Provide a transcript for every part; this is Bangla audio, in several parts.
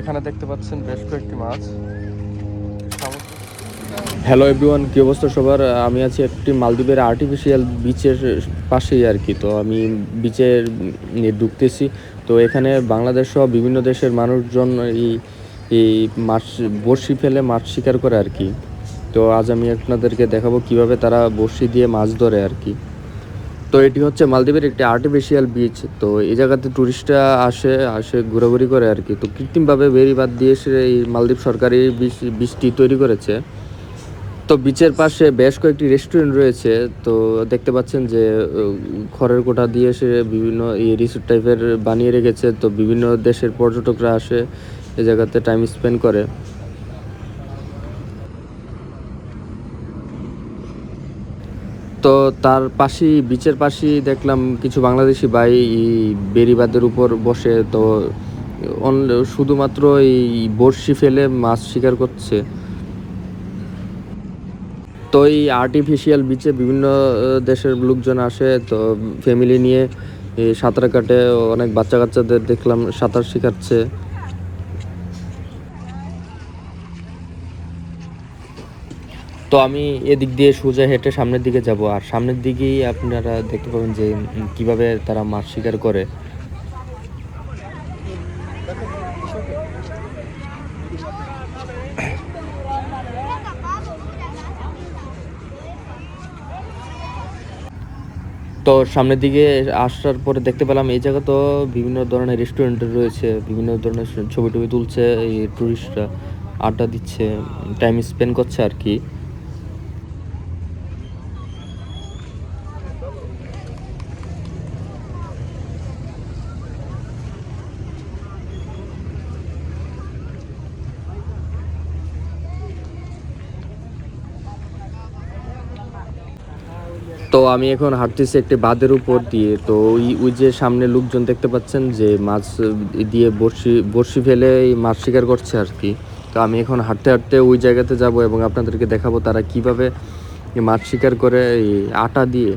এখানে দেখতে পাচ্ছেন বেশ কয়েকটি মাছ। হ্যালো এভরিওয়ান কী অবস্থা সবার? আমি আছি একটি মালদ্বীপের আর্টিফিশিয়াল বিচের পাশেই আর কি। তো আমি বিচের ঢুকতেছি। তো এখানে বাংলাদেশ সহ বিভিন্ন দেশের মানুষজন এই এই মাছ বড়শি ফেলে মাছ শিকার করে আর কি। তো আজ আমি আপনাদেরকে দেখাবো কীভাবে তারা বড়শি দিয়ে মাছ ধরে আর কি। তো এটি হচ্ছে মালদ্বীপের একটি আর্টিফিশিয়াল বিচ তো এই জায়গাতে টুরিস্টরা আসে আসে ঘোরাঘুরি করে আর কি। তো কৃত্রিমভাবে বেরি বেরিবাদ দিয়ে সে এই মালদ্বীপ সরকারি বিচ বিচটি তৈরি করেছে। তো বিচের পাশে বেশ কয়েকটি রেস্টুরেন্ট রয়েছে, তো দেখতে পাচ্ছেন যে খড়ের কোটা দিয়ে সে বিভিন্ন এই রিসোর্ট টাইপের বানিয়ে রেখেছে। তো বিভিন্ন দেশের পর্যটকরা আসে, এই জায়গাতে টাইম স্পেন্ড করে। তো তার পাশেই বিচের পাশেই দেখলাম কিছু বাংলাদেশি ভাই বেরিবাদের উপর বসে। তো শুধুমাত্র এই বড়শি ফেলে মাছ শিকার করছে। তো এই আর্টিফিশিয়াল বিচে বিভিন্ন দেশের লোকজন আসে, তো ফ্যামিলি নিয়ে সাঁতার কাটে অনেক বাচ্চা কাচ্চাদের দেখলাম সাঁতার শেখাচ্ছে। তো আমি এদিক দিয়ে সোজা হেঁটে সামনের দিকে যাব। আর সামনের দিকেই আপনারা দেখতে পাবেন যে কীভাবে তারা মাছ শিকার করে। তো সামনের দিকে আসার পরে দেখতে পেলাম এই জায়গা তো বিভিন্ন ধরনের রেস্টুরেন্ট রয়েছে, বিভিন্ন ধরনের ছবি টবি তুলছে এই টুরিস্টরা আড্ডা দিচ্ছে টাইম স্পেন্ড করছে আর কি। তো আমি এখন হাঁটতেছি একটি বাঁধের উপর দিয়ে। তো ওই ওই যে সামনে লোকজন দেখতে পাচ্ছেন যে মাছ দিয়ে বড়শি বড়শি ফেলে মাছ শিকার করছে আর কি। তো আমি এখন হাঁটতে হাঁটতে ওই জায়গাতে যাব এবং আপনাদেরকে দেখাবো তারা কীভাবে মাছ শিকার করে এই আটা দিয়ে।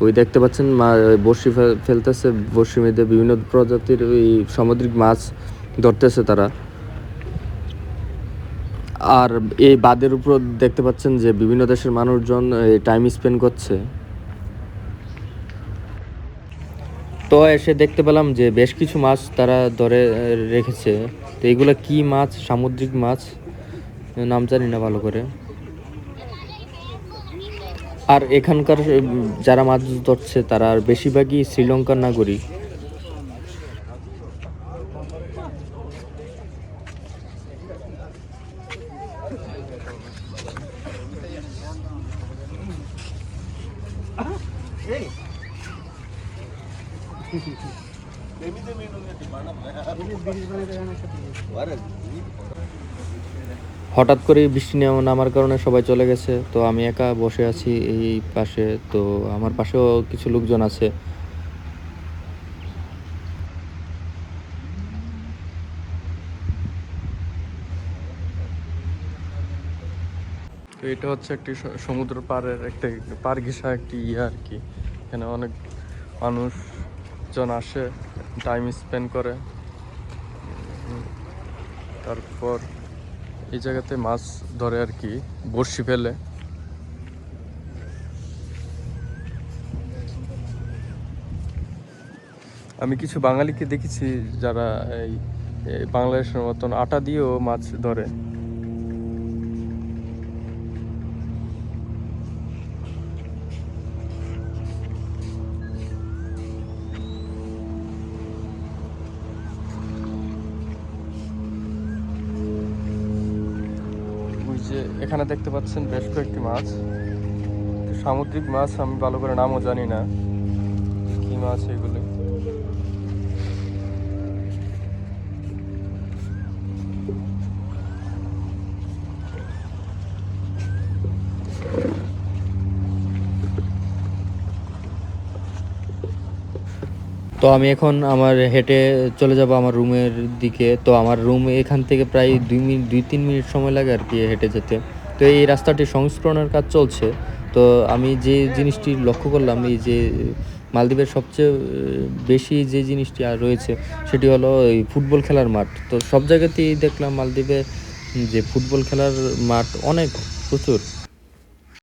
ওই দেখতে পাচ্ছেন মা, বড়শি ফে- ফেলতেছে বড়শির মধ্যে বিভিন্ন প্রজাতির ওই সামুদ্রিক মাছ ধরতেছে তারা। আর এই বাঁধের উপর দেখতে পাচ্ছেন যে বিভিন্ন দেশের মানুষজন টাইম স্পেন্ড করছে। তো এসে দেখতে পেলাম যে বেশ কিছু মাছ তারা ধরে রেখেছে। তো এগুলো কি মাছ? সামুদ্রিক মাছ? নাম জানি না ভালো করে। আর এখানকার যারা মাছ ধরছে তারা বেশিরভাগই শ্রীলঙ্কার নাগরিক। হঠাৎ করে বৃষ্টি নামার কারণে সবাই চলে গেছে, তো আমি একা বসে আছি এই পাশে, তো আমার পাশেও কিছু লোকজন আছে। তো এটা হচ্ছে একটি সমুদ্র পাড়ের একটা পার ঘেঁষা একটি ইয়ে আর কি। এখানে অনেক মানুষজন আসে টাইম স্পেন্ড করে। তারপর এই জায়গাতে মাছ ধরে আর কি, বড়শি ফেলে। আমি কিছু বাঙালিকে দেখেছি যারা এই বাংলাদেশের মতন আটা দিয়েও মাছ ধরে। যে এখানে দেখতে পাচ্ছেন বেশ কয়েকটি মাছ। সামুদ্রিক মাছ, আমি ভালো করে নামও জানি না। কি মাছ এগুলো? তো আমি এখন আমার হেঁটে চলে যাব আমার রুমের দিকে। তো আমার রুম এখান থেকে প্রায় দুই মিনিট, দুই তিন মিনিট সময় লাগে আর কি হেঁটে যেতে। তো এই রাস্তাটি সংস্করণের কাজ চলছে। তো আমি যে জিনিসটি লক্ষ্য করলাম, এই যে মালদ্বীপের সবচেয়ে বেশি যে জিনিসটি আর রয়েছে, সেটি হলো এই ফুটবল খেলার মাঠ। তো সব জায়গাতেই দেখলাম মালদ্বীপে যে ফুটবল খেলার মাঠ অনেক, প্রচুর।